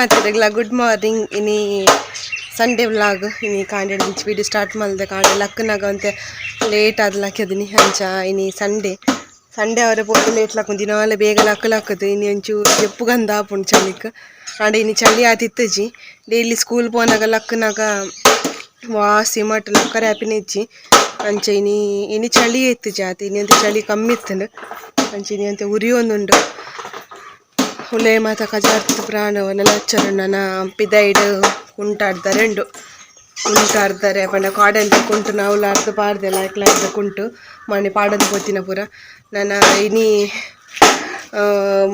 ಮಾತಾಡಿಲ್ಲ good morning ಇನಿ Sunday vlog ಇನಿ ಕಾಂಡೆ ಇಂಚ್ ವಿಡಿಯೋ ಸ್ಟಾರ್ಟ್ ಮಾಡಿದೆ ಕಾಂಡೆ ಲಕ್ಕನಾಗ ಅಂತೆ ಲೇಟ್ ಆದ್ ಲಕ್ಕದಿನಿ ಅಂಚ, ಇನಿ ಸಂಡೇ ಸಂಡೇ ಅವರ ಪೋಟು ಲೇಟ್ ಲಕ್ಕ ದಿನಾಲ ಬೇಗ ಲಕ್ಕ ಲಕ್ಕದು ಇನಿ ಒಂಚೂ ಎಪ್ಪು ಗಂಧ ಆಪುಂಡು ಚಳಿಕ್. ಆಂಡ ಇನಿ ಚಳಿ ಆತಿತ್ತಜಿ ಡೈಲಿ ಸ್ಕೂಲ್ ಪೋನಾಗ ಲಕ್ಕನಾಗ ವಾಸಿ ಮಟ್ ಲಕ್ಕರ ಹ್ಯಾಪಿನ ಇಜ್ಜಿ. ಅಂಚ ಇನಿ ಇನಿ ಚಳಿ ಇತ್ತು ಜಾತಿ, ಇನಿ ಅಂತ ಚಳಿ ಕಮ್ಮಿ ಇತ್ತು ಅಂಚ ಇನಿ ಅಂತ ಉರಿ ಒಂದುಂಡು ಹುಲೆ ಮಾತ ಕಜಾರ್ತ ಪ್ರಾಣವನ್ನ ಲಚ್ಚರಣ್ಣನ ಪಿದೈಡ್ ಕುಂಟಾಡ್ತಾರೆ ಉಂಡು ಕುಂಟಾಡ್ತಾರೆ ಪಂಡ ಕಾಡಂತ ಕುಂಟು, ನಾವು ಲಾರ್ದು ಪಾಡ್ದೆಲ್ಲ ಐಕ್ಲಾರ್ದ ಕುಂಟು. ಮನೆ ಪಾಡಂದು ಪೋತಿನ ಪೂರ. ನನ್ನ ಇನಿ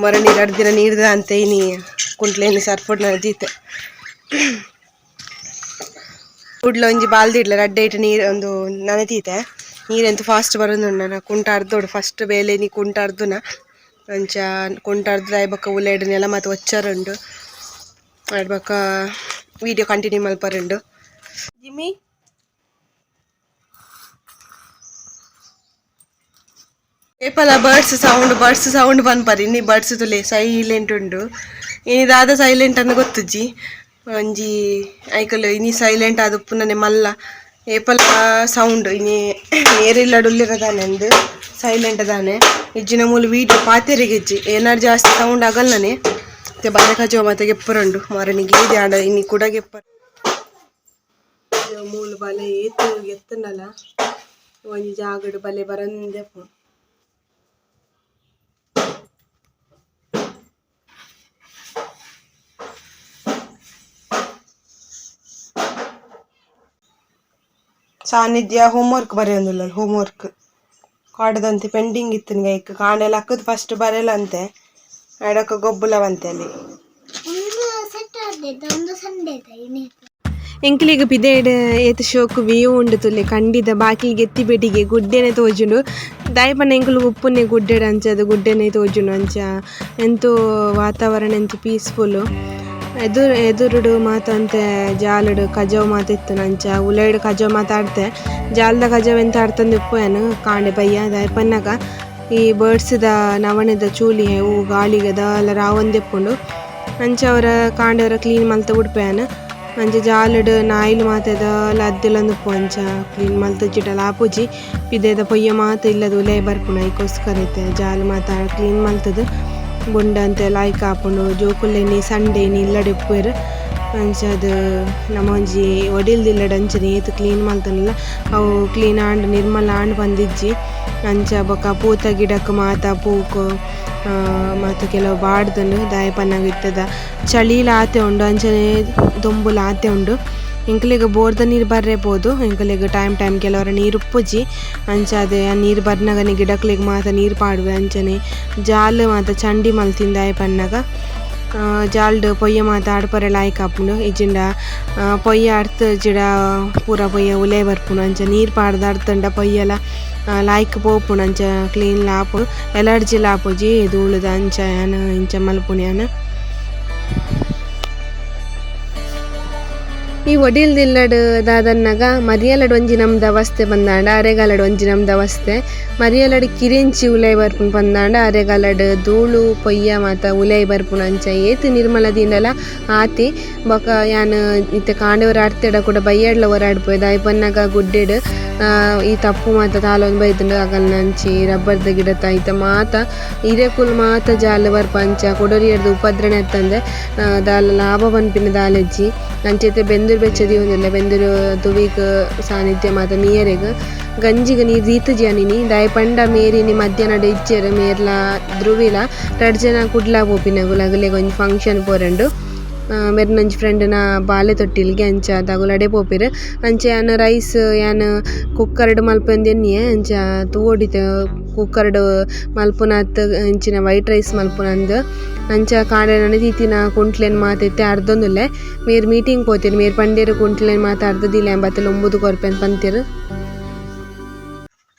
ಮರ ನೀರು ಅಡ್ದಿನ ದಿನ ನೀರ್ದ ಅಂತ ಇನಿ ಕುಂಟ್ಲೇನಿ ಸರ್ಫುಡ್ ದೀತೆ ಕುಡ್ಲ ಒಂಜಿ ಬಾಲ್ದಿ ಇಡ್ಲ, ರಡ್ಡೆ ಇಟ್ಟು ನೀರು ಒಂದು ನನದೀತೆ ನೀರೆಂತೂ ಫಾಸ್ಟ್ ಬರೋದು ನನ್ನ ಕುಂಟ ಫಸ್ಟ್ ಬೇಲೆ ನೀ ಕುಂಟ ಅರ್ದುನ ಅಂಚ ಕುಂಟ ಅರ್ದ್ರೆ ಬಕ್ಕ ಉಲ್ಲೆಡ್ ನೆಲ ಮತ್ತು ಒಚ್ಚರುಂಡು ಆಡ್ಬಕ್ಕ ವಿಡಿಯೋ ಕಂಟಿನ್ಯೂ ಮಲ್ಪರುಂಡು ಜಿಮ್ಮಿ ಏಪಲ ಬರ್ಡ್ಸ್ ಸೌಂಡ್ ಬರ್ಡ್ಸ್ ಸೌಂಡ್ ಪನ್ಪರಿ ಇನ್ನಿ ಬರ್ಡ್ಸ್ ತುಲೆ ಸೈಲೆಂಟ್ ಉಂಡು ಇನಿದಾದ ಸೈಲೆಂಟ್ ಅಂದ್ ಗೊತ್ತುಜ್ಜಿ ಒಂಜಿ ಐಕಲ್ ಇನಿ ಸೈಲೆಂಟ್ ಆದ ಉಪ್ಪುನನೆ ಮಲ್ಲ ಏಪಲ ಸೌಂಡ್ ಇನಿ ಏರಿಲ್ಲಡುಲ್ಲಿರದಾನೆ ಅಂದು ಸೈಲೆಂಟ್ ಅದಾನೆ. ಇಜ್ಜಿನ ಮೂಲ ವೀಡಿಯೋ ಪಾತೆರಿಗೆ ಇಜ್ಜಿ ಏನಾರು ಜಾಸ್ತಿ ಸೌಂಡ್ ಆಗಲ್ಲನೆ ಮತ್ತೆ ಬಲೆ ಕಜುವ ಮತ್ತೆ ಗೆಪ್ಪರಂಡು. ಮಾರನಿಗೆ ಇದೆ ಆಡ ಇನಿ ಕೂಡ ಗೆಪ್ಪರ ಮೂಲ ಬಲೆ ಏತು ಎತ್ತನಲ್ಲ. ಒಂಜಿ ಜಾಗಡು ಬಲೆ ಬರಂದೆ ಸಾನ್ನಿಧ್ಯ ಹೋಮ್ವರ್ಕ್ ಹೋಮ್ ಹೋಮ್ವರ್ಕ್ ಕಾಡದಂತೆ ಪೆಂಡಿಂಗ್ ಇತ್ತು ನಿಂಗೆ ಈಗ ಕಾಂಡೆಲ್ಲ ಹಾಕದ್ ಫಸ್ಟ್ ಬರೆಯಲ್ಲಂತೆ ಅಂತೆ ಗೊಬ್ಬುಲವಂತೆ ಅಲ್ಲಿ. ಎಂಕ್ಲಿಗ ಪಿದೇಡ್ ಏತ್ ಶೋಕು ವ್ಯೂ ಉಂಡು ತುಲ್ಲಿ ಖಂಡಿತ ಬಾಕಿಗೆ ಎತ್ತಿ ಬೆಟಿಗೆ ಗುಡ್ಡೆನೆ ತೋಜುಂಡು. ದಾಯಪನ ಎಂಕುಲು ಉಪ್ಪುನೆ ಗುಡ್ಡೆಡ್ ಅಂಚ ಅದು ಗುಡ್ಡೆನೆ ತೋಜುಂಡು ಅಂಚ. ಎಂತೂ ವಾತಾವರಣ ಎಂತೂ ಪೀಸ್ಫುಲ್ ಎದುರು, ಎದುರುಡು ಮಾತಂತೆ, ಜಾಲಡು ಕಜವ್ ಮಾತಿತ್ತು ನಂಚ. ಉಲೈಡ್ ಕಜವ್ ಮಾತಾಡ್ತೆ. ಜಾಲದ ಕಜವ್ ಎಂತ ಆಡ್ತಂದು ಉಪ್ಪೇನು ಕಾಂಡೆ ಬಯ್ಯ ದಾಯಪನ್ನಾಗ ಈ ಬರ್ಡ್ಸ್ದ ನವಣದ ಚೂಲಿ, ಹೂ, ಗಾಳಿಗೆ ದಾಲ ರಾವಂದೆಪ್ಪುಂಡು. ಅಂಚ ಅವರ ಕಾಂಡವರ ಕ್ಲೀನ್ ಮಲ್ತ ಉಡ್ಪೇನು ಅಂಚ ನಾಯಿಲ್ ನಾಯಿಲು ಮಾತೆದ ಲದ್ದೆಲಂದು ಪೊಂಚ ಕ್ಲೀನ್ ಮಲ್ತ ಚಿಟಲ ಆಪುಜಿ. ಪಿದೆದ ಪೊಯ್ಯ ಮಾತ ಇಲ್ಲದ ಉಲೈ ಬರ್ಪುಣ ಐಕೋಸ್ಕರ ಐತೆ. ಜಾಲ್ ಮಾತ ಕ್ಲೀನ್ ಮಲ್ತದ. ಬೊಂಡ ಅಂತೆ ಲಾಯ್ಕ್ ಆಪುಂಡು ಜೋಕುಲ್ಲೆನಿ, ಸಂಡೇನಿ ಇಲ್ಲಡೆ ಉಪ್ಪುವೆರ್ ಅಂಚದ ನಮ್ಮ ಒಂಜಿ ಒಡಿಲ್ದಿಲ್ಲಡ ಅಂಚನೆ ಏತ್ ಕ್ಲೀನ್ ಮಲ್ತನಲ್ಲ. ಅವು ಕ್ಲೀನ್ ಆಂಡ್ ನಿರ್ಮಲ ಆಂಡ್ ಬಂದಿಜ್ಜಿ. ಅಂಚ ಬೊಕ ಪೂತ ಗಿಡಕ್ಕೆ ಮಾತ, ಪೂಕು ಮತ್ತು ಕೆಲವು ಬಾಡ್ದನು ದಾಯ ಪನ್ನಂಗ ಇತ್ತದ. ಚಳಿಲ ಆತೆ ಉಂಡು, ಅಂಚನೆ ದೊಂಬುಲ ಆತೆ ಉಂಡು. ಎಂಕಲಿಗ ಬೋರ್ದ ನೀರು ಬರ್ರೇಬೋದು ಎಂಕಲಿಗ ಟೈಮ್ ಟೈಮ್ ಕೆಲವರ ನೀರು ಉಪ್ಪುಜಿ. ಅಂಚ ಅದೇ ಆ ನೀರು ಬರ್ನಗನೆ ಗಿಡಕ್ಲೆಗ್ ಮಾತ ನೀರು ಪಾಡುವೆ ಅಂಚನೆ. ಜಾಲ್ ಮಾತ ಚಂಡಿ ಮಲ್ತಿಂದ ಪನ್ನಾಗ ಜಾಲ್ಡ್ ಪೊಯ್ಯ ಮಾತ ಆಡ್ಪರೆ ಲಾಯ್ಕ್ ಆಪುಂಡು ಆ, ಪೊಯ್ಯ ಅರ್ತ್ ಜಿಡ ಪೂರ ಪೊಯ್ಯ ಉಲೆ ಬರ್ಪುಂಡು ಅಂಚ ನೀರು ಪಾಡ್ದ ಅರ್ತಂಡ ಪೊಯ್ಯಲ ಲಾಯ್ಕ್ ಪೋಪುಂಡು ಅಂಚ ಕ್ಲೀನ್ ಲಾಪು ಎಲರ್ಜಿ ಲಾಪುಜಿ ಧೂಳುದ ಅಂಚ ಯಾನ ಇಂಚ ಮಲ್ಪುನಿ ಈ ಒಡಿಲ್ದಿಲ್ಲಡ್ ದಾದನ್ನಗ ಮರಿಯಲಡ್ ಒಂಜಿ ನಮ್ದ ಅವಸ್ಥೆ ಬಂದಾಂಡ ಅರೆಗಾಲಡ್ ಒಂಜಿ ನಮ್ದ ಅವಸ್ಥೆ. ಮರಿಯಲಡ್ ಕಿರಿಂಚಿ ಉಲೈ ಬರ್ಪುನ್ ಬಂದಾಂಡ ಅರೆಗಾಲಡ್ ಧೂಳು ಪೊಯ್ಯ ಮಾತ ಉಲೈ ಬರ್ಪುನ ಅಂಚ ನಿರ್ಮಲ ದಿನಲ ಆತಿ. ಬೊಕ ಯಾನ್ ಇತ್ತೆ ಕಾಂಡೆ ಅಡ್ತೆಡ ಕೂಡ ಹೊರಾಡ್ಪೋಯ್ದ ಐ ಬನ್ನಾಗ ಗುಡ್ಡೆಡ್ ಈ ತಪ್ಪು ಮಾತ ತಾಲೊಂದು ಬೈತುಂಡು ಅಗಲ್ ನಂಚಿ ರಬ್ಬರ್ದ ಗಿಡ ಐತ ಮಾತ ಹಿರೇಕುಲ್ ಮಾತ ಜಾಲ ಬರ್ಪಂಚ ಕೊಡೋರಿಯರ್ದು ಉಪದ್ರಣೆ ಎತ್ತಂದೆ ಆ, ದಾಲ ಲಾಭ ಪನ್ಪಿನ ದಾಲೆಜ್ಜಿ ಅಂಚೆತೆ ಬೆಂದೂರು ಬೆಚ್ಚದಿ ಒಂದಿಲ್ಲ ಬೆಂದೂರು ತುವಿಗ್ ಸಾನಿಧ್ಯ ಮಾತ ಮೀಯರೆಗ್. ಗಂಜಿಗ ನೀ ರೀತಜಿ ಅನಿನಿ ದಾಯ ಪಂಡ ಮೇರಿನಿ ಮಧ್ಯಾಹ್ನ ಇಚ್ಚೆರ್ ಮೇರ್ಲ ಧ್ರುವಿಲ ರಡ್ ಜನ ಕುಡ್ಲ ಪೋಪಿನಗು ಲಗಲೆಗ್ ಒಂಜಿ ಫಂಕ್ಷನ್ ಪೋರೆಂಡು. ಫ್ರೆಂಡ್ ಫ್ರೆಂಡ್ನ ಬಾಲೆ ತೊಟ್ಟಿಲ್ಗೆ ಅಂಚ ದಗುಲಡೆ ಪೋಪಿರು ಅಂಚೆ ಯಾನ್ ರೈಸ್, ಯಾನ್ ಕುಕ್ಕರ್ಡ್ ಮಲ್ಪಂದೆನ್ನಿಯೆ ಅಂಚ ತೂವೊಡಿತ ಕುಕ್ಕರ್ಡ್ ಮಲ್ಪುನತ್ ಇಂಚಿನ ವೈಟ್ ರೈಸ್ ಮಲ್ಪುನಂದ್. ಅಂಚ ಕಾಂಡೆ ನಡೀತಿನ ಕುಂಟ್ಲೆನ್ ಮಾತೆತ್ತೆ ಅರ್ಧೊಂದುಲ್ಲೆ. ಮೇರ್ ಮೀಟಿಂಗ್ ಪೋತೆರ್, ಮೇರ್ ಪಂಡೇರ್ ಕುಂಟ್ಲೆನ್ ಮಾತ ಅರ್ಧದಿಲ್ಲ ಎಂಬತ್ತಲ್ಲಿ ಒಂಬುದು ಕೊರ್ಪೆನ್ ಪಂತೆರ್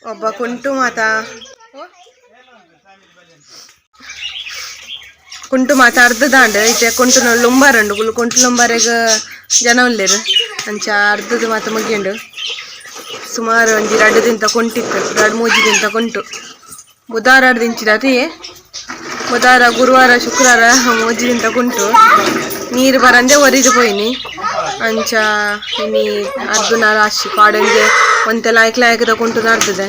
ಒಬ್ಬ ಕುಂಟು ಮಾತ. ಕುಂಟು ಮಾತ ಅರ್ಧದಾಂಡ್ ಐತೆ ಕುಂಟು ಲುಂಬಾರ್ ಉಂಡು ಗುಲು ಕುಂಟು ಲುಂಬಾರೆಗ ಜನ ಉಲ್ಲೇರು. ಅಂಚ ಅರ್ಧದ ಮಾತ ಮುಗಿಯಂಡು. ಸುಮಾರು ಒಂಜಿ ರಡ್ಡು ದಿಂತ ಕುಂಟಿತ್ತು ರಡ್ ಮೂಜಿ ದಿಂತ ಕುಂಟು. ಬುಧವಾರ ದಿಂಚಿದ ಅತಿ ಬುಧವಾರ ಗುರುವಾರ ಶುಕ್ರವಾರ ಮೂಜಿ ದಿಂತ ಕುಂಟು ನೀರು ಬರಂದೆ ಒರಿದು ಪೋಯಿನಿ ಅಂಚ ಇನಿ ಅರ್ಧನ ರಾಶಿ ಪಾಡಂಗೆ ಒಂತೆ ಲಾಯ್ಕ್ ಲಾಯ್ಕದ ಕುಂಟು ನಡ್ದದೆ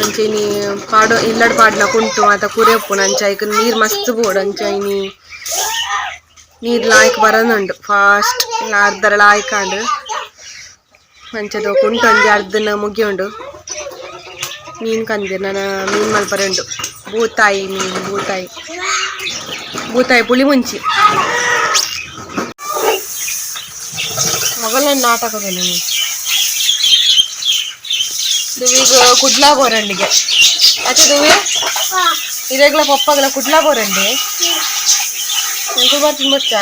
ಅಂಚ ಇನಿ ಪಾಡು ಇಲ್ಲಡ್ ಪಾಡ್ನ ಕುಂಟು ಮಾತ ಕುರಿಯಪ್ಪು ಅಂಚ ಐಕ್ ನೀರ್ ಮಸ್ತ್ ಬೋಡು ಅಂಚ ಇನಿ ನೀರ್ ಲಾಯ್ಕ್ ಬರನುಂಡು ಫಾಸ್ಟ್ ಅರ್ಧರ ಲಾಯ್ಕಾಂಡು ಅಂಚದು ಕುಂಟು ಅಂಜಿ ಅರ್ಧನ ಮುಗಿಯುಂಡು ಮೀನ್ ಕಂದಿರ್ ನಾನು ಮೀನ್ ಮಲ್ಪರೆಂಡು ಬೂತಾಯಿ ಮೀನು ಬೂತಾಯಿ ಬೂತಾಯಿ ಪುಳಿ ಮುಂಚಿ. ಮೊಗಲ ನಾಟಕ ನೀವು ದುವಿಗ ಕುಡ್ಲಾ ಬೋರಂಡಿಗೆ ಅತ್ತೆ ದುವಿ? ಇರೆಗ್ಲ ಪಪ್ಪಗಲ ಕುಡ್ಲಾ ಬೋರಂಡಿ ಎಂಕು ಬರ್ತೀನಿ ಗೊತ್ತ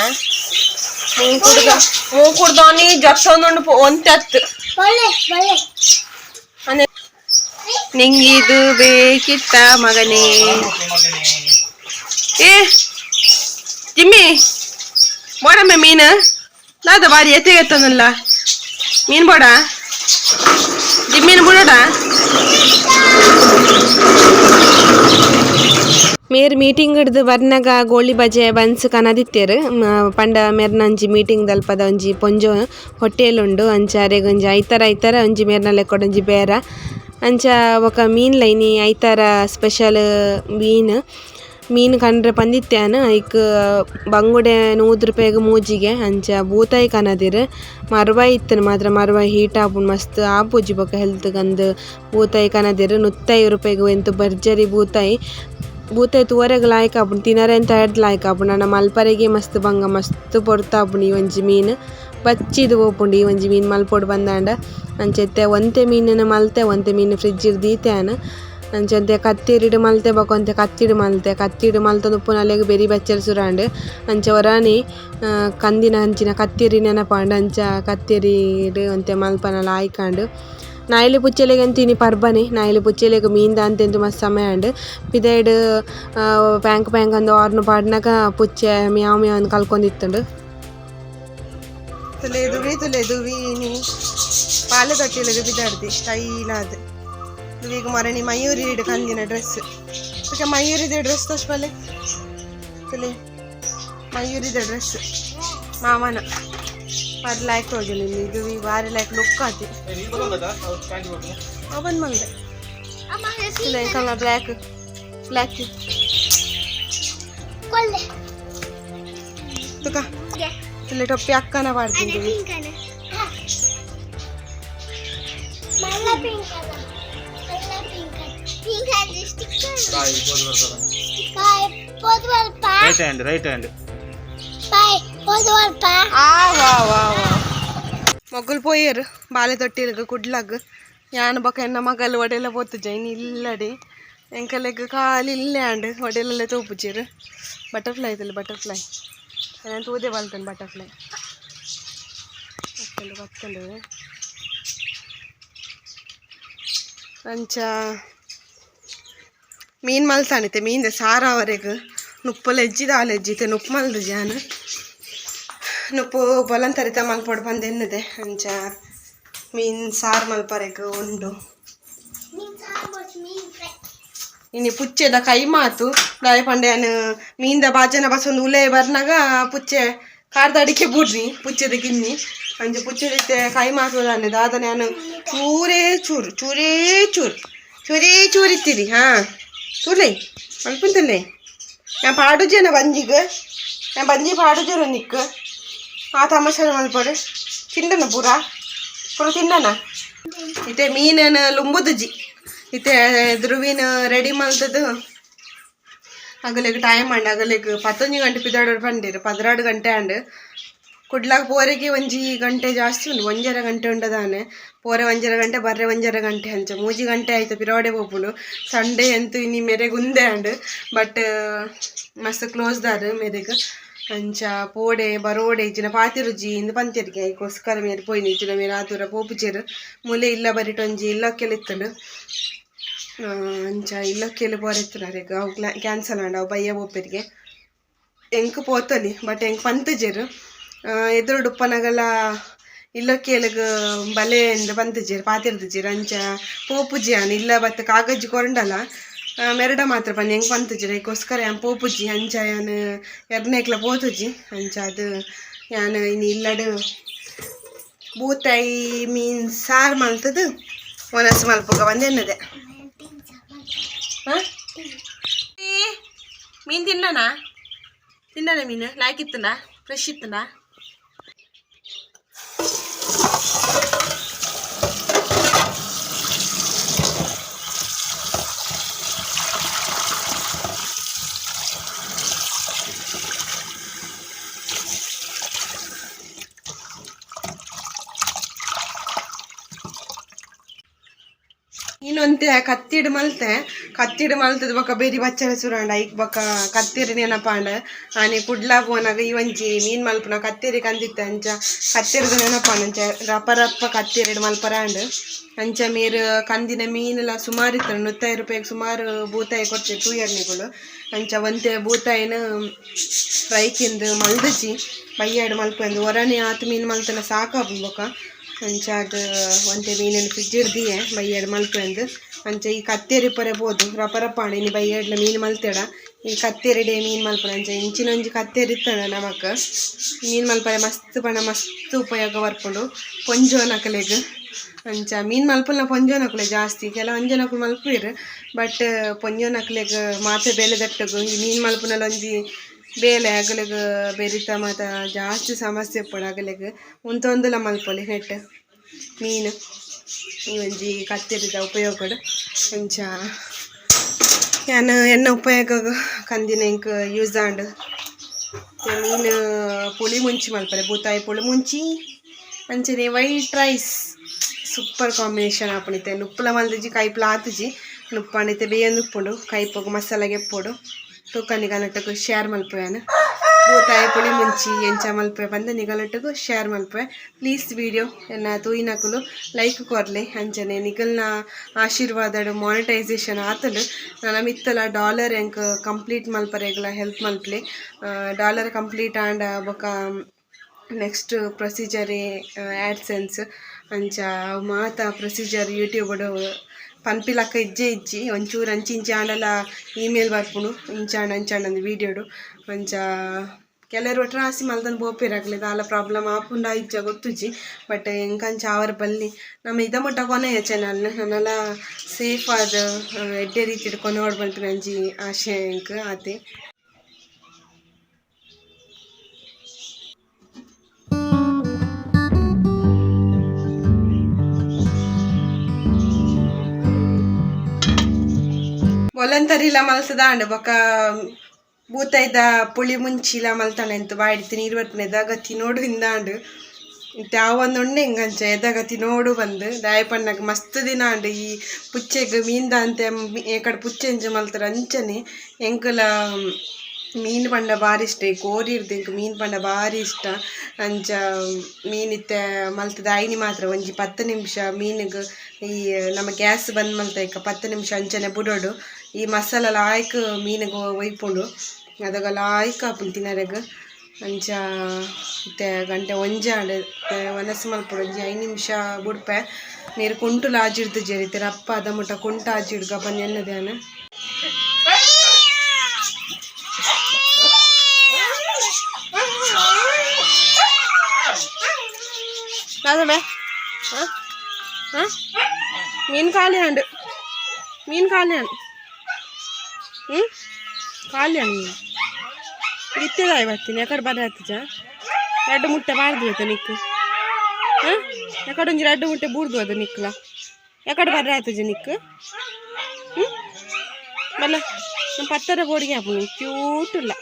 ಮೂ ಕುಡ್ದ ಮೂನ್ ಒಂದು ಒಂತೆ ಹತ್ತು ಅನೆ ನಿಂಗಿದು ಬೇಕಿತ್ತ ಮಗನೇ. ಏ, ಜಿಮ್ಮಿ ಬೋಡಮ್ಮ ಮೀನು. ನಾದ ಬಾರಿ ಎತ್ತಿಗೆತ್ತನಲ್ಲ. ಮೀನು ಬೋಡ? ಜಿಮ್ಮಿನ ಬಿಡೋಡ ಮೇರ್ ಮೀಟಿಂಗ್ ಹಿಡ್ದು ಬರ್ನಾಗ ಗೋಳಿ ಬಜೆ ಬನ್ಸ್ ಕನದಿತ್ತೇರು. ಪಂಡ ಮೇರ್ನಂಜಿ ಮೀಟಿಂಗ್ ದಲ್ಪದ ಒಂಜಿ ಪೊಂಜೊ ಹೊಟ್ಟೆಲ್ ಉಂಡು ಅಂಚ ಒಂಜಿ ಐತರ ಐತರ, ಒಂಜಿ ಮೇರ್ನಲೆ ಕೊಡೊಂಜಿ ಬೇರ. ಅಂಚ ಬೊಕ ಮೀನ್ ಲೈನಿ ಐತಾರ ಸ್ಪೆಷಲ್ ಮೀನ್. ಮೀನ್ ಕಂಡ್ರೆ ಪಂದಿತ್ಯಾನ ಐಕ್ ಬಂಗುಡೆ ನೂರು ರೂಪಾಯಿಗ್ ಮೂಜಿಗೆ, ಅಂಚ ಬೂತಾಯಿ ಕನದಿರ್. ಮರವಾಯಿ ಇತ್ತನ ಮಾತ್ರ, ಮರವಾಯಿ ಹೀಟ್ ಆಪುಂಡು ಮಸ್ತ್ ಆಪೂಜಿ ಬೊಕ ಹೆಲ್ತ್ ಗಂದ್ ಬೂತಾಯಿ ಕನದಿರ್. ನುತ್ತೈ ರೂಪಾಯಿಗ್ ಎಂತು ಭರ್ಜರಿ ಬೂತಾಯಿ ಭೂತಾಯಿ ತೂವರೆಗ್ ಲಾಯ್ಕ್ ಆಪುಂಡು ತಿನರೆ ಅಂತ ಎಡ್ದ್ ಲಾಯ್ಕ್ ಆಪುಂಡು ನನ್ನ ಮಲ್ಪರೆಗೆ ಮಸ್ತ್ ಬಂಗ ಮಸ್ತ್ ಪೊರ್ತಾಪುಂಡು ಈ ಒಂಜಿ ಮೀನ್. ಬಚ್ಚಿದ್ ಪೋಪುಂಡು ಈ ಒಂಜಿ ಮೀನ್ ಮಲ್ಪೊಡು ಬಂದಾಂಡ. ಅಂಚೆತ್ತೆ ಒಂತೆ ಮೀನಿನ ಮಲ್ತೆ, ಒಂತೆ ಮೀನು ಫ್ರಿಡ್ಜಿಡ್ ದೀತೆಯಾನ. ಅಂಚಂತೆ ಕತ್ತಿರಿಡ್ ಮಲ್ತೆ ಬಕೊಂತೆ ಕತ್ತಿಡ್ ಮಲ್ತೆ. ಕತ್ತಿಡ್ ಮಲ್ತೊಂದು ಉಪ್ಪುನ ಅಲೆಗ್ ಬೆರಿ ಬಚ್ಚರ್ ಸುರಾಂಡ್. ಅಂಚ ಒರಾನಿ ಕಂದಿನ ಹಂಚಿನ ಕತ್ತಿರಿ ನೆನಪಾಂಡ್. ಅಂಚ ಕತ್ತಿರಿಡ್ ಒಂತೆ ಮಲ್ಪನ ಲಾಯ್ಕಾಂಡ್. ನಾಯಿಲಿ ಪುಚ್ಚೆಲೆಗೆ ಅಂತೀನಿ ಪರ್ಬನೆ, ನಾಯಿಲಿ ಪುಚ್ಚೆಲೆಗೆ ಮೀನ್ದ ಅಂತೆಂದು ಮಸ್ತ್ ಸಮಯ ಉಂಡು ಪಿದೈಡ್ ಪ್ಯಾಂಕ್ ಪ್ಯಾಂಕ್ ಅಂದು ಆರ್ನು ಪಾಡ್ನಾಗ ಪುಚ್ಚೆ ಮ್ಯಾವ್ ಮ್ಯಾವ್ ಅಂದು ಕಲ್ಕೊಂಡಿತ್ತುಂಡು. ತುಲೆ ದುವಿ ತುಲೆ ದುವಿ ನೀ. ಪಾಲೆ ತೊಟ್ಟಿಲಗೆ ಬಿದ್ದಾಡ್ದಿ ಸ್ಟೈಲಾದ ದುವಿಗ ಮರಣಿ ಮಯೂರಿ ಇಡು ಕಂದಿನ ಡ್ರೆಸ್. ಈಗ ಮಯೂರಿದ ಡ್ರೆಸ್ ತೋರ್ಸ್ಬಲ್ಲೆ ತುಲೆ ಮಯೂರಿದ ಡ್ರೆಸ್. ಮಾಮನ ಬಾರಿ ಲೈಕ್ ತೋಜು ನಿನ್ನ ದುವಿ ಬಾರಿ ಲೈಕ್ ಲುಕ್ ಆತಿ ಅವನ್ ಮಂದೆ ಕಲರ್ ಬ್ಲ್ಯಾಕ್ ಬ್ಲ್ಯಾಕ್ ತುಕ. એટલે ટપ્પી આકાના વાળ દીધી రైట్ హ్యాండ్ రైట్ హ్యాండ్ మొగ్గులు పోయారు బాలే తొట్టిలకు కుడ్లకు యాన పక్కన మగలు వడేలా పోతుంది అయిన ఇల్లడి ఎంకలకి ఖాళీ ఇల్లే అండి వడేలలో తోపుచ్చారు బటర్ఫ్లై తల్లి బటర్ఫ్లై ನಾನು ತೂದೆ ಬಲ್ತಾನೆ ಬಟರ್ಫ್ಲೈ. ಬತ್ತಂಡು ಬತ್ತಂಡು ಅಂಚ ಮೀನು ಮಲ್ತಾನಿತ್ತೆ ಮೀನ್ದೆ ಸಾರಾವರೆಗೆ ನುಪ್ಪಲು ಎಜ್ಜಿದ ಹಾಲು ಎಜ್ಜಿತ್ತೆ ನುಪ್ಪು ಮಲ್ದು ಜಾನು ನುಪ್ಪು ಬಲಂತರಿತ ಮಲ್ಪೊಡು ಬಂದೆನ್ನದೆ. ಅಂಚ ಮೀನು ಸಾರು ಮಲ್ಪರೆಗೆ ಉಂಡು. ಇನಿ ಪುಚ್ಚೆದ ಕೈ ಮಾತು ದಾಯ ಪಂಡೆಯನ್ ಮೀನ್ದ ಬಾಜನ ಬಸೊಂದು ಉಲೆ ಬರ್ನಾಗ ಪುಚ್ಚೆ ಕಾರ್ದ ಅಡಿಕೆ ಬುಡ್ರಿ ಪುಚ್ಚೆದ ಗಿನ್ನಿ ಅಂಚೆ ಪುಚ್ಚೆದಿತ್ತೆ ಕೈ ಮಾತು ದಾನೆ ದಾದ ನಾನು ಚೂರೇ ಚೂರು ಚೂರೇ ಚೂರು ಚೂರೇ ಚೂರಿತ್ತೀರಿ ಹಾ ಚೂರ್ಲೆ ಮಲ್ಪುಂತಲ್ಲೇ ഞാൻ പാടുജന ബഞ്ചിക്ക് ഞാൻ ബഞ്ചി പാടുജന നിക്ക് ആ തമാശ മൽപ്പട് ತಿಂಡನ ಪೂರ ಪೂರ ತಿಂಡನ ಇತ್ತೆ ಮೀನನ ಲುಂಬುದುಜಿ ಇತ್ತೆ ಧ್ರುವಿನ ರೆಡಿ ಮಲ್ತದು ಅಗಲಿಗೆ ಟೈಮ್ ಅಂಡ್ ಅಗಲಿಗೆ ಪತ್ತೊಂಜಿ ಗಂಟೆ ಪಿದಾಡೋಡು ಬಂದಿರು ಪದಿನಾಡು ಗಂಟೆ ಅಂಡ್ ಕುಡ್ಲಾಗ ಪೋರೆಗೆ ಒಂಜಿ ಗಂಟೆ ಜಾಸ್ತಿ ಉಂಡು, ಒಂಜರ ಗಂಟೆ ಉಂಡದಾನೆ. ಪೋರೆ ಒಂಜರ ಗಂಟೆ, ಬರ್ರೆ ಒಂಜರ ಗಂಟೆ ಅಂಚ. ಮೂಜಿ ಗಂಟೆ ಆಯ್ತು ಪಿರೋಡೆ ಪೋಪುಂಡು ಸಂಡೇ ಅಂತೂ ಇನ್ನಿ ಮೆರೆಗ್ ಉಂದೆ ಅಂಡ್ ಬಟ್ ಮಸ್ತ್ ಕ್ಲೋಸ್ ದಾರ್ ಮೆರೆಗ್. ಅಂಚ ಪೋಡೆ, ಬರೋಡೆ ಇಚ್ಚಿನ ಪಾತಿರುಜಿ ಇಂದು ಪಂತೆರ್ಗೆ ಐಕೋಸ್ಕರ ಮೇರೆ ಪೋಯಿನಿ ಇಚ್ಚಿನ ಮೇರೆ ಆತುರ ಮೂಲೆ ಇಲ್ಲ ಬರಿಟ್ ಒಂಜಿ ಇಲ್ಲಕ್ಕೆಲ್ಲ ಇಲ್ಲ ಅಂಚ ಇಲ್ಲಕ್ಕೆಲ್ಲ ಪೋರೆತ್ತುನಾರೆ ಅವು ಕ್ಯಾನ್ಸಲ್ ಆಂಡ ಅವು ಬಯ್ಯ ಒಪ್ಪರಿಗೆ ಎಂಕ್ ಪೋತಲಿ ಬಟ್ ಎಂಕ್ ಎದುರು ಎದುರುಡು ಇಲ್ಲ ಕೇಳಗ ಬಲೆ ಇಂದ ಪಂತಜೆರ್ ಪಾತಿರ್ದಜೆರ್ ಅಂಚ ಪೋಪುಜಿ ಅನ್ ಇಲ್ಲ ಬತ್ತ ಕಾಗಜ್ ಕೊರಂಡಲ್ಲ ಮೆರಡ ಮಾತ್ರ ಪನ್ನಿ ಹೆಂಗ್ ಪಂತಜೆರ್ ಐಕೋಸ್ಕರ ಯಾನ್ ಪೋಪುಜಿ ಅಂಚ ಯಾನ್ ಎರ್ನೇಕ್ಲ ಪೋತುಜಿ ಅಂಚ ಅದು ಯಾನ್ ಇನ್ನು ಇಲ್ಲಡ್ ಬೂತಾಯಿ ಮೀನ್ ಸಾರು ಮಲ್ತದು ಒನಸ್ ಮಲ್ಪುಗ ಬಂದೆನ್ನದೆ ಹಾಂ? ಮೀನು ತಿನ್ನಣ ತಿನ್ನಣ ಮೀನು? ಲಾಯ್ಕ್ ಇತ್ತನ? ಫ್ರೆಶ್ ಇತ್ತನ? ಇನ್ನೊಂತೆ ಕತ್ತಿಡ್ ಮಲ್ತೆ. ಕತ್ತಿಡ್ ಮಲ್ತದ ಬೊಕ, ಬೇರಿ ಬಚ್ಚಲ ಸುರಾಂಡ ಐಕ್ ಬೊಕ ಕತ್ತೇರಿ ನೆನಪಾಂಡ. ಆನೆ ಕುಡ್ಲ ಪೋನಾಗ ಇವಂಜಿ ಮೀನ್ ಮಲ್ಪುನ ಕತ್ತೇರಿ ಕಂದಿತ್ತ ಅಂಚ ಕತ್ತೇರಿದ ನೆನಪಾಂಡ ಅಂಚ ರಪ ರಪ್ಪ ಕತ್ತೇರಿಡ್ ಮಲ್ಪರಾಂಡ್. ಅಂಚ ಮೇರ್ ಕಂದಿನ ಮೀನೆಲ್ಲ ಸುಮಾರು ಇತ್ತು ನೂತ್ತೈ ರೂಪಾಯಿಗೆ ಸುಮಾರು ಬೂತಾಯಿ ಕೊಡ್ತೆ ತೂಯರ್ನಿಗಳು. ಅಂಚ ಒಂತೆ ಬೂತಾಯಿನ ಫ್ರೈಕಿಂದು ಮಲ್ದಚಿ ಬೈಯಾಡು ಮಲ್ಪಂದು ಒರನೆ ಆತು ಮೀನು ಮಲ್ತನ ಸಾಕಾಪು ಬೊಕ. ಅಂಚ ಅದು ಒಂತೆ ಮೀನನ್ನು ಫ್ರಿಜ್ ಹಿಡ್ದಿಯೆ ಬೈಯಡ್ ಮಲ್ಪಂದು ಅಂಚ ಈ ಕತ್ತೇರಿ ಪರೆ ಬೋದು. ರಪ ರಪಾಂಡ್ ಇನ್ನು ಬೈಯಡ್ಲ ಮೀನು ಮಲ್ತೆಡ. ಈ ಕತ್ತೇರಿ ಡೇ ಮೀನು ಮಲ್ಪನ. ಅಂಚ ಇಂಚಿನೊಂಜಿ ಕತ್ತೇರಿ ಇತ್ತಣ ನಮಕ್. ಮೀನು ಮಲ್ಪರೆ ಮಸ್ತ್ ಪಣ ಮಸ್ತ್ ಉಪಯೋಗ ಬರ್ಪುಂಡು. ಪೊಂಜೋನಕಲೆಗ್ ಅಂಚ ಮೀನು ಮಲ್ಪಲ್ನ ಪೊಂಜೋನಕಲೆ ಜಾಸ್ತಿ. ಕೆಲ ಅಂಜನಕುಲು ಮಲ್ಪುವೆರ್. ಬಟ್ ಪೊಂಜೋನಕಲೆಗ್ ಮಾತೆ ಬೆಲೆ ದಟ್ಟಗು ಈ ಮೀನು ಮಲ್ಪನಲ್ಲಿ ಒಂಜಿ ಬೇಲೆ ಅಗಲೆಗ್ ಬೆರಿತ ಮಾತ ಜಾಸ್ತಿ ಸಮಸ್ಯೆ ಪಡ ಅಗಲೆಗ್ ಉಂತೊಂದುಲ ಮಲ್ಪೊಲಿ ನೆಟ್ ಮೀನು ಒಂಜಿ ಕತ್ತಿರಿದ ಉಪಯೋಗಡ್ ಅಂಚ ಯಾನ್ ಎನ್ನ ಉಪಯೋಗ ಕಂದಿನ ಇಂಕ್ ಯೂಸ್ ಆಂಡ್ ಮೀನು ಪುಳಿ ಮುಂಚಿ ಮಲ್ಪರೆ ಬೂತಾಯಿ ಪುಳಿ ಮುಂಚಿ. ಅಂಚನೆ ವೈಟ್ ರೈಸ್, ಸೂಪರ್ ಕಾಂಬಿನೇಷನ್ ಆಪಣಿತೆ ನುಪ್ಪಲ ಮಲ್ದಿಜಿ ಕೈಪ್ಲ ಆತುಜಿ ಬೇಯ ಬೇಯಂದು ಉಪ್ಪುಂಡು ಕೈಪೋಗು ಮಸಾಲೆಗೆ ಎಪ್ಪೋಡು ತೂಕ ನಿಗಲಟ್ಟಗು ಶೇರ್ ಮಲ್ಪೆಯಾನ ಬೂತಾಯಿ ಪುಳಿ ಮುಂಚಿ ಎಂಚ ಮಲ್ಪೆ ಬಂದ ನಿಗಲಟ್ಟಗು ಶೇರ್ ಮಲ್ಪೆ ಪ್ಲೀಸ್ ವಿಡಿಯೋ ಎನ್ನ ತೂಯಿನಕುಲು ಲೈಕ್ ಕೊರ್ಲೆ ಅಂಚನೆ ನಿಗಲ್ನ ಆಶೀರ್ವಾದಡು ಮಾನಿಟೈಸೇಷನ್ ಆತಲು ನನ್ನ ಮಿತ್ತಲ ಡಾಲರ್ ಎಂಕ್ ಕಂಪ್ಲೀಟ್ ಮಲ್ಪರೆಗ್ಲ ಹೆಲ್ಪ್ ಮಲ್ಪಲೆ ಡಾಲರ್ ಕಂಪ್ಲೀಟ್ ಆಂಡ್ ಬೊಕ ನೆಕ್ಸ್ಟ್ ಪ್ರೊಸೀಜರ್ ಆ್ಯಡ್ಸೆನ್ಸ್ ಅಂಚ ಮಾತ ಪ್ರೊಸೀಜರ್ ಯೂಟ್ಯೂಬ್ ಪನ್ಪಿಲಕ್ಕ ಇಜ್ಜೆ ಇಜ್ಜಿ, ಒಂಚೂರು ಅಂಚಿಂಚೆ ಆಂಡಲ ಇಮೇಲ್ ಬರ್ಪುಂಡು. ಇಂಚಾಂಡ ಅಂದ್ ವೀಡಿಯೋಡು ಅಂಚ ಕೆಲರು ಟ್ರಾಸಿ ಮಲ್ತನ್ ಬೋಪಿರಾಗ್ಲಿದ ದಾಲ ಪ್ರಾಬ್ಲಮ್ ಆಪುಂಡ ಇಜ್ಜ ಗೊತ್ತುಜಿ ಬಟ್ ಎಂಕಂಚ ಅವರ ಬಲ್ಲಿ, ನಮ್ಮ ಇದ ಮುಟ್ಟ ಕೊನೆಯ ಚಾನಲ್ ನನ್ನೆಲ್ಲ ಸೇಫ್ ಆದ ಎಡ್ಡೆ ರೀತಿ ಕೊನೋಡ್ ಬಂತು ನಂಜಿ ಆಶೆ ಎಂಕ್, ಆತೆ. ಒಲಂತರಿಲ ಅಂಡ ಬೊಕ ಬೂತೈದ ಪುಳಿ ಮುಂಚಿಲ ಮಲ್ತಾನೆ ಅಂತ ಬಾಡಿತಿ ನೀರು ಬರ್ತನೆ ಎದಾಗತಿ ನೋಡು ಹಿಂದಾಂಡು ತ್ಯಾವೊಂದು ಉಂಡೆ ಹಿಂಗಂಚ ಎದಾಗತಿ ನೋಡು ಬಂದು. ದಾಯಪಣ್ಣಗ ಮಸ್ತ್ ದಿನ ಅಂಡ್ ಈ ಪುಚ್ಚೆಗ್ ಮೀನ್ದ ಅಂತ ಏಕಡೆ ಪುಚ್ಚೆಂಚ ಮಲ್ತಾರೆ ಅಂಚನೆ, ಎಂಕಲ ಮೀನು ಪಂಡ ಬಾರಿ ಇಷ್ಟ, ಈ ಕೋರಿ ಮೀನ್ ಎಂಕ್ ಮೀನು ಪಂಡ ಬಾರಿ ಇಷ್ಟ. ಅಂಚ ಮೀನಿತ್ತೆ ಮಲ್ತದ ಐನಿ ಮಾತ್ರ, ಒಂಜಿ ಪತ್ತು ನಿಮಿಷ ಮೀನಿಗೆ ಈ ನಮ್ಮ ಗ್ಯಾಸ್ ಬಂದ್ ಮಲ್ತ ಇಕ್ಕ ಪತ್ತು ನಿಮಿಷ ಅಂಚನೆ ಬುಡೋಡು, ಈ ಮಸಾಲ ಲಾಯ್ಕ್ ಮೀನಿಗೆ ಒಯ್ಪುಂಡು, ಅದಾಗ ಲಾಯ್ಕ್ ಆಪುಂಡು ತಿನ್ನರೆಗ್ ಅಂಚ ಇತ್ತೆ ಗಂಟೆ ಒಂಜಾಂಡ್ ಒನಸ್ ಮಲ್ಪುಡು, ಒಂಜಿ ಐದು ನಿಮಿಷ ಬುಡ್ಪೆ. ನೀರು ಕುಂಟು ಲಾಜಿಡ್ದು ಜರಿತೆ ರಪ್ಪ ಅದ ಮುಟ ಕುಂಟ ಆಜಿಡ್ಗ ಬನ್ನಿ അതമ്മേ ആ മീൻ കാലിനുണ്ട് മീൻ കാലിനാണ് കാലിനാണ് മീൻ വിറ്റതായി പത്തിന് എക്കടെ പറഞ്ഞ ಹತ್ತಿച്ച ಎರಡು ಮುಟ್ಟೆ ಬಾರ್ದು ಹೋಯ್ತು ನಿಕ್ಕು ಹಾಂ ಎಕಡೆ ಒಂಜಿ ಎರಡು ಮುಟ್ಟೆ ಬೂರ್ದು ಹೋದ ನಿಕ್ಕಲ ಎಕಡೆ ಬರ್ರೆ ಆಯ್ತಜ ನಿಕ್ಕು ಹ್ಞೂ ಬಲ್ಲ ನಮ್ಮ ಪತ್ತರ ಬೋರ್ಗೆ ಹಾಪು ಕ್ಯೂಟ್ ಇಲ್ಲ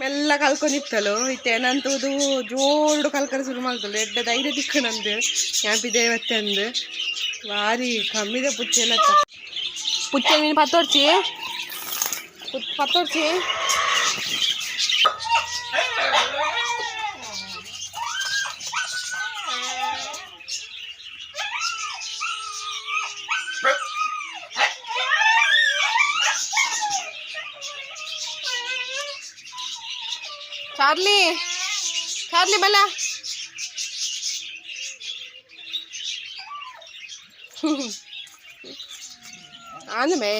ಮೆಲ್ಲ ಕಲ್ಕೊಂಡಿತ್ತಲು ಇತ್ತೇನಂತದು ಜೋಡು ಕಲ್ಕರ ಶುರು ಮಾಡ್ತಲು ಎಡ್ಡ ಧೈರ್ಯ ದಿಕ್ಕನಂದು ಯಾಂಪಿದೆ ಮತ್ತೆ ಅಂದು ಭಾರಿ ಕಮ್ಮಿದೆ ಪುಚ್ಚೆಲ್ಲ ಪುಚ್ಚೆ ನೀನು ಪತ್ತೋಡ್ಚಿ ಪತ್ತೋರ್ಚಿ ಚಾರ್ಲಿ ಚಾರ್ಲಿ ಬಲ ಆಂದ ಮೇ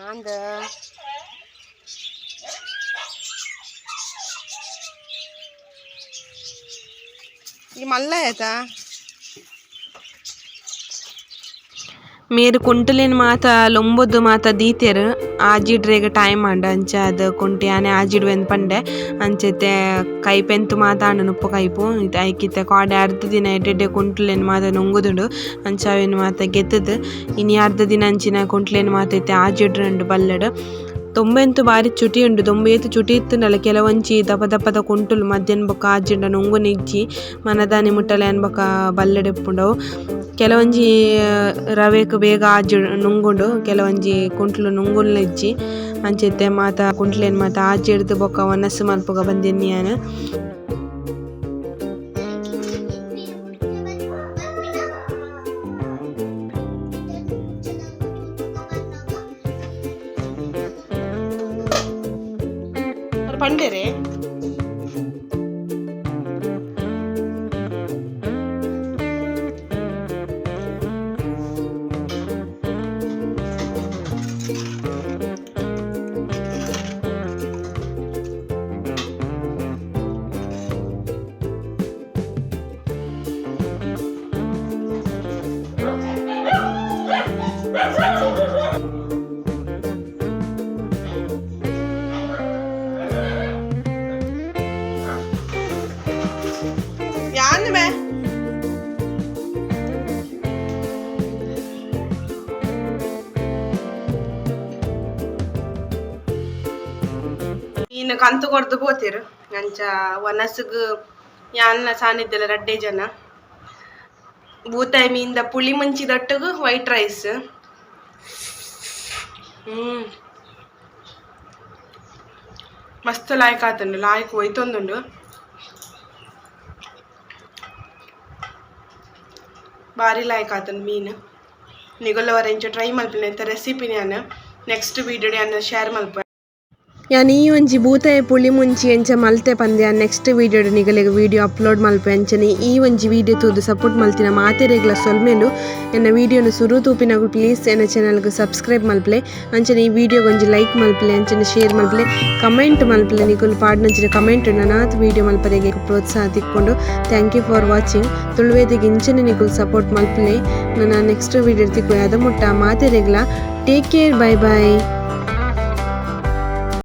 ಆಂದ ఈ మళ్ళా ఏత మీరు ಕುಂಟುಲಿನ ಮಾತ ಲೊಂಬೊದ್ದು ಮಾತ ದೀತೆರ್ ಆಜಿಡ್ರೆಗ್ ಟೈಮ್ ಅಂಡ ಅಂಚ ಅದ್ ಕುಂಟಿ ಆನೆ ಆಜಿಡ್ವೆಂದ್ ಪಂಡೆ ಅಂಚೆತೆ ಕೈಪೆಂತು ಮಾತ ಅಂಡ ಉಪ್ಪು ಕೈಪು ಐಕಿತ್ತೆ ಕಾಡೆ ಅರ್ಧ ದಿನ ಎಡ್ಡೆಡ್ಡೆ ಕುಂಟುಲೆನ್ ಮಾತ ನೊಂಗುದುಂಡು. ಅಂಚ ಅವೆನ್ ಮಾತ ಗೆತ್ತದ್. ಇನಿ ಅರ್ಧ ದಿನ ಅಂಚಿನ ಕುಂಟ್ಲೆನ್ ಮಾತ ಇತ್ತೆ ಆಜಿಡ್ರಂಡ್ ಬಲ್ಲಡ್. ತೊಂಬೆಂತು ಬಾರಿ ಚುಟಿ ಉಂಡು ತೊಂಬೆತ್ ಚುಟಿ ಇತ್ತುಂಡಲ ಕೆಲವಂಚಿ ದಪ ದಪದ ಕುಂಟುಲು ಮಧ್ಯಾಹ್ನ ಬೊಕ ಆಜಿಂಡ ನುಂಗು ನಿಜ್ಜಿ ಮನದಾನಿ ಮುಟ್ಟಲೆ ಅನ್ ಬೊಕ ಬಲ್ಲೆಡೆಪ್ಪುಂಡವು ಕೆಲವಂಜಿ ರವೆಕ್ ಬೇಗ ಆಜಿ ನುಂಗುಂಡು ಕೆಲವಂಜಿ ಕುಂಟ್ಲು ನುಂಗುಲ್ನ ಇಜ್ಜಿ ಅಂಚೆತ್ತೆ ಮಾತ ಕುಂಟ್ಲೆನ್ ಮಾತ ಆಜಿ ಹಿಡ್ದು ಬೊಕ ವನಸ್ಸು ಮಲ್ಪುಗ ಬಂದೆನ್ನಿ ಯಾನ್ ಇನ್ನು ಕಂತು ಕೊಡ್ದು ಪೋತಿರು. ಅಂಚ ವನಸ್ಗ್ ಯಾನ್ನ ಸಾನಿದ್ದೆಲ್ಲ ರಡ್ಡೆ ಜನ. ಬೂತಾಯಿ ಮೀನ್ದ ಪುಳಿ ಮುಂಚಿ ದಟ್ಟಗು ವೈಟ್ ರೈಸ್ ಹ್ಮ್. ಮಸ್ತ್ ಲಾಯ್ಕ್ ಆತುಂಡು, ಲಾಯ್ಕ್ ಒಯ್ತೊಂದುಂಡು ಭಾರಿ ಲಾಯ್ಕ್ ಆತುಂಡು ಮೀನು. ನಿಗೊಲ್ಲವರ ಇಂಚ ಟ್ರೈ ಮಲ್ಪಿನ ರೆಸಿಪಿ ನಾನು ನೆಕ್ಸ್ಟ್ ವೀಡಿಯೋ ಅನ್ನ ಶೇರ್ ಮಲ್ಪ ಯಾನ್ ಈ ಒಂಜಿ ಬೂತಾಯೆ ಪುಳಿ ಮುಂಚಿ ಎಂಚ ಮಲ್ತೆ ಪಂದ್ಯ ನೆಕ್ಸ್ಟ್ ವೀಡಿಯೋ ನಿಗಲೆಗ್ ವಿಡಿಯೋ ಅಪ್ಲೋಡ್ ಮಲ್ಪೆ ಅಂಚನೆ ಈ ಒಂಜಿ ವಿಡಿಯೋ ತೂದು ಸಪೋರ್ಟ್ ಮಲ್ತಿನ ಮಾತೆರೆಗ್ಲ ಸೊಲ್ಮೆಲು ಎನ್ನ ವಿಡಿಯೋನು ಸುರು ತೂಪಿನಗು ಪ್ಲೀಸ್ ಎನ್ನ ಚಾನಲ್ಗೆ ಸಬ್ಸ್ಕ್ರೈಬ್ ಮಲ್ಪಲೆ ಅಂಚನೆ ಈ ವಿಡಿಯೋಗೆ ಒಂಜಿ ಲೈಕ್ ಮಲ್ಪಲೆ ಅಂಚನೆ ಶೇರ್ ಮಲ್ಪಲೆ ಕಮೆಂಟ್ ಮಲ್ಪಲೆ ನಿಕುಲು ಪಾಡ್ನಂಚಿನ ಕಮೆಂಟ್ ನನಾತ್ ವಿಡಿಯೋ ಮಲ್ಪರೆಗೆ ಪ್ರೋತ್ಸಾಹ ತಿಕ್ಕೊಂಡು ಥ್ಯಾಂಕ್ ಯು ಫಾರ್ ವಾಚಿಂಗ್ ತುಳುವೇದಿಗೆ ಇಂಚನೆ ನಿಕುಲು ಸಪೋರ್ಟ್ ಮಲ್ಪಲೆ ನನ್ನ ನೆಕ್ಸ್ಟ್ ವಿಡಿಯೋ ತಿಕ್ಕು ಅದ ಮುಟ್ಟ ಮಾತೆರೆಗ್ಲ ಟೇಕ್ ಕೇರ್ ಬೈ ಬಾಯ್